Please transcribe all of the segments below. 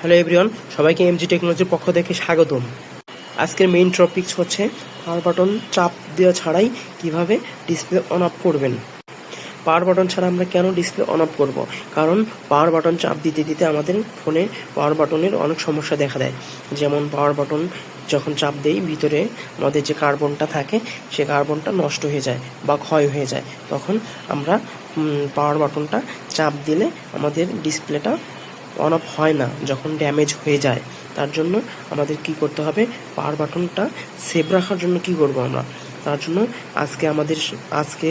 Hello everyone সবাইকে MG টেকনোলজির পক্ষ থেকে স্বাগতম। আজকের মেইন টপিকস হচ্ছে পাওয়ার বাটন চাপ দেওয়া ছাড়াই কীভাবে ডিসপ্লে অন অফ করবেন। পাওয়ার বাটন ছাড়া আমরা কেন ডিসপ্লে অন অফ করব? কারণ পাওয়ার বাটন চাপ দিতে দিতে আমাদের ফোনে পাওয়ার বাটনের অনেক সমস্যা দেখা দেয়। যেমন পাওয়ার বাটন যখন চাপ দেই, ভিতরে আমাদের যে কার্বনটা থাকে, সে কার্বনটা নষ্ট হয়ে যায় বা ক্ষয় হয়ে যায়। তখন আমরা পাওয়ার বাটনটা চাপ দিলে আমাদের ডিসপ্লেটা অন অফ হয় না, যখন ড্যামেজ হয়ে যায়, তার জন্য আমাদের কি করতে হবে? পাওয়ার বাটনটা সেভ রাখার জন্য কি করব আমরা? তার জন্য আজকে আমাদের আজকে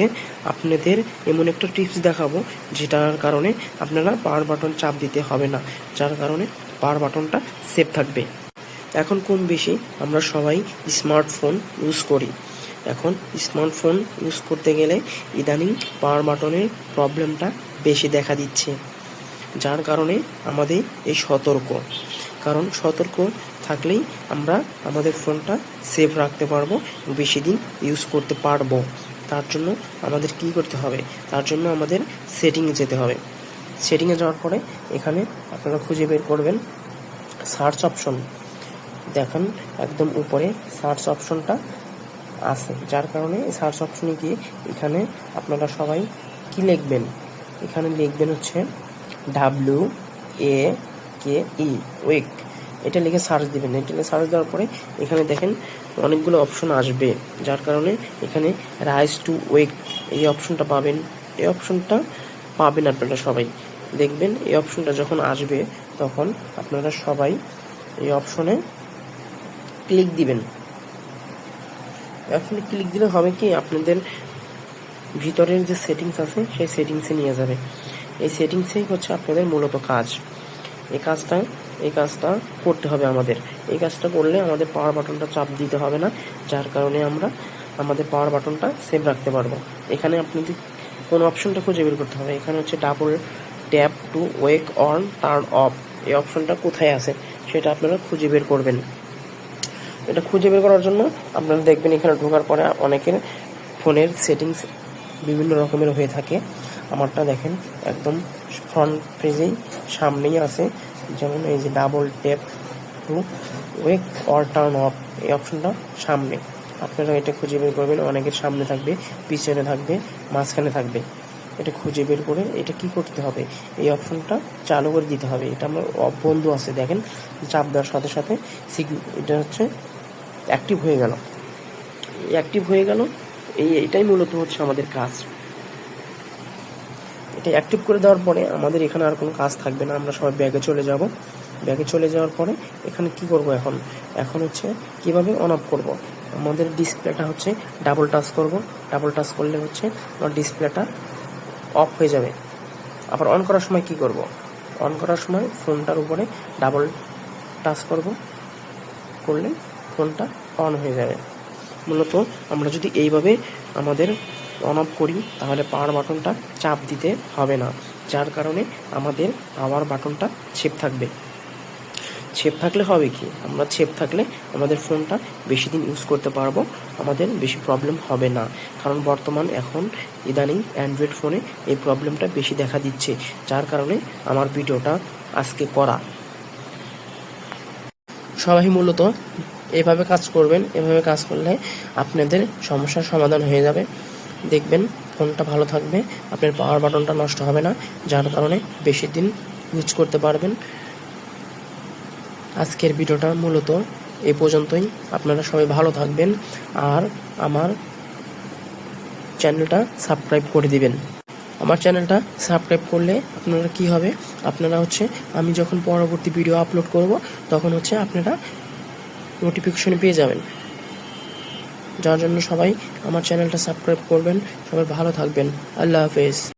আপনাদের এমন একটা টিপস দেখাবো, যেটার কারণে আপনারা পাওয়ার বাটন চাপ দিতে হবে না, যার কারণে পাওয়ার বাটনটা সেভ থাকবে। এখন কম বেশি আমরা সবাই স্মার্টফোন ইউজ করি। এখন স্মার্টফোন ইউজ করতে গেলে ইদানিং পাওয়ার বাটনের প্রবলেমটা বেশি দেখা দিচ্ছে। যার কারণে আমাদের এই সতর্ক। কারণ সতর্ক থাকলেই আমরা আমাদের ফোনটা সেভ রাখতে পারব বেশি দিন ইউজ করতে পারব। তার জন্য আমাদের কি করতে হবে? তার জন্য আমাদের সেটিংয়ে যেতে হবে। সেটিংয়ে যাওয়ার পরে এখানে আপনারা খুঁজে বের করবেন সার্চ অপশন। দেখেন, একদম উপরে সার্চ অপশনটা আছে। যার কারণে সার্চ অপশনে গিয়ে এখানে আপনারা সবাই কি লিখবেন? এখানে লিখবেন হচ্ছে ডাব্লিউ এ কে ই ওয়েক এটা লিখে সার্চ দিবেন। এটা লিখে সার্চ দেওয়ার পরে এখানে দেখেন অনেকগুলো অপশন আসবে, যার কারণে এখানে রাইস টু ওয়েক এই অপশনটা পাবেন। এই অপশনটা পাবেন আপনারা সবাই। দেখবেন এই অপশনটা যখন আসবে, তখন আপনারা সবাই এই অপশনে ক্লিক দিবেন। এখন ক্লিক দিলে হবে কি? আপনাদের ভিতরের যে সেটিংস আছে, সেই সেটিংসে নিয়ে যাবে। এই সেটিংসেই হচ্ছে আপনাদের মূলত কাজ। এই কাজটা এই কাজটা করতে হবে আমাদের। এই কাজটা করলে আমাদের পাওয়ার বাটনটা চাপ দিতে হবে না, যার কারণে আমরা আমাদের পাওয়ার বাটনটা সেভ রাখতে পারব। এখানে আপনাদের কোন অপশনটা খুঁজে বের করতে হবে। এখানে হচ্ছে double tap to wake on turn off এই অপশনটা কোথায় আছে? সেটা আপনারা খুঁজে বের করবেন। এটা খুঁজে বের করার জন্য আপনারা দেখবেন এখানে ঢোকার পরে অনেকের ফোনের সেটিংস বিভিন্ন রকমের হয়ে থাকে। আমারটা দেখেন, একদম ফ্রন্ট পেজেই সামনেই আছে। যেমন এই যে double tap to wake or turn off এই অপশনটা সামনে। আপনারা এটা খুঁজে বের করবেন, অনেকের সামনে থাকবে, পিছনে থাকবে, মাঝখানে থাকবে। এটা খুঁজে বের করে এটা কি করতে হবে? এই অপশনটা চালু করে দিতে হবে। এটা আমার বন্ধু আছে, দেখেন, চাপ দেওয়ার সাথে সাথে এটা হচ্ছে অ্যাক্টিভ হয়ে গেল। অ্যাক্টিভ হয়ে গেল, এই এটাই মূলত হচ্ছে আমাদের কাজ। এটা অ্যাক্টিভ করে দেওয়ার পরে আমাদের এখানে আর কোনো কাজ থাকবে না, আমরা সবাই ব্যাগে চলে যাব। ব্যাগে চলে যাওয়ার পরে এখানে কি করব এখন? এখন হচ্ছে কীভাবে অন অফ করব? আমাদের ডিসপ্লেটা হচ্ছে ডাবল টাচ করব। ডাবল টাচ করলে হচ্ছে আমার ডিসপ্লেটা অফ হয়ে যাবে। আবার অন করার সময় কি করব? অন করার সময় ফোনটার উপরে ডাবল টাচ করব। করলে ফোনটা অন হয়ে যাবে। মূলত আমরা যদি এইভাবে আমাদের অন অফ করি, তাহলে পাওয়ার বাটনটা চাপ দিতে হবে না। যার কারণে আমাদের পাওয়ার বাটনটা ছেপ থাকবে। ছেপ থাকলে হবে কি? আমরা ছেপ থাকলে আমাদের ফোনটা বেশি দিন ইউজ করতে পারব, আমাদের বেশি প্রবলেম হবে না। কারণ বর্তমান এখন ইদানিং অ্যান্ড্রয়েড ফোনে এই প্রবলেমটা বেশি দেখা দিচ্ছে, যার কারণে আমার ভিডিওটা আজকে করা। সবাই মূলত এভাবে কাজ করবেন, এভাবে কাজ করলে আপনাদের সমস্যার সমাধান হয়ে যাবে। দেখবেন, ফোনটা ভালো থাকবে, আপনার পাওয়ার বাটনটা নষ্ট হবে না, যার কারণে বেশি দিন ইউজ করতে পারবেন। আজকের ভিডিওটা মূলত এ পর্যন্তই। আপনারা সবাই ভালো থাকবেন আর আমার চ্যানেলটা সাবস্ক্রাইব করে দিবেন। আমার চ্যানেলটা সাবস্ক্রাইব করলে আপনারা কি হবে? আপনারা হচ্ছে, আমি যখন পরবর্তী ভিডিও আপলোড করব, তখন হচ্ছে আপনারা নোটিফিকেশন পেয়ে যাবেন। যার জন্য সবাই আমার চ্যানেলটা সাবস্ক্রাইব করবেন। সবাই ভালো থাকবেন। আল্লাহ হাফেজ।